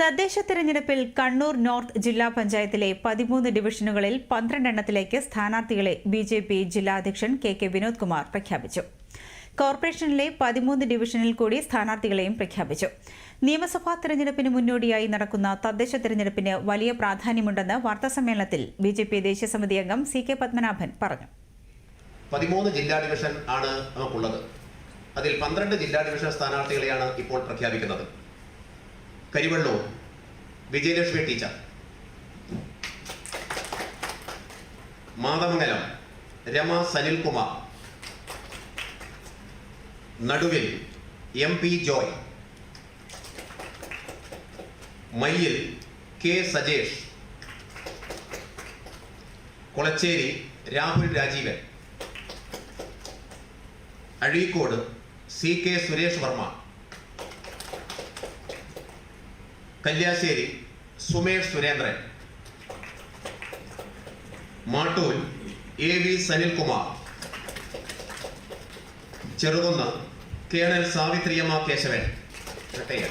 തദ്ദേശ തെരഞ്ഞെടുപ്പിൽ കണ്ണൂർ നോർത്ത് ജില്ലാ പഞ്ചായത്തിലെ പതിമൂന്ന് ഡിവിഷനുകളിൽ പന്ത്രണ്ടെണ്ണത്തിലേക്ക് സ്ഥാനാർത്ഥികളെ ബി ജെ പി ജില്ലാ അധ്യക്ഷൻ കെ കെ വിനോദ് കുമാർ പ്രഖ്യാപിച്ചു. കോർപ്പറേഷനിലെ പതിമൂന്ന് ഡിവിഷനിൽ കൂടി സ്ഥാനാർത്ഥികളെയും പ്രഖ്യാപിച്ചു. നിയമസഭാ തെരഞ്ഞെടുപ്പിന് മുന്നോടിയായി നടക്കുന്ന തദ്ദേശ തെരഞ്ഞെടുപ്പിന് വലിയ പ്രാധാന്യമുണ്ടെന്ന് വാർത്താസമ്മേളനത്തിൽ ബി ജെ പി ദേശീയ സമിതി അംഗം സി കെ പത്മനാഭൻ പറഞ്ഞു. പതിമൂന്ന് ജില്ലാ ഡിവിഷൻ ആണ് നമുക്കുള്ളത്. അതിൽ പന്ത്രണ്ട് ജില്ലാ ഡിവിഷൻ സ്ഥാനാർത്ഥികളെയാണ് ഇപ്പോൾ പ്രഖ്യാപിക്കുന്നത്. Karivellur Vijayalakshmi teacher. Mathamangalam. Rama Sanilkumar. Naduvil M P Joy. Mayyil K Sajesh. Kolachery Rahul Rajeevan. Azhikode C K Suresh Varma. Kalliasseri Sumesh Surendran. Mattool A V Sanilkumar. Cherukunnu colonel Savithriyamma Kesavan. Retire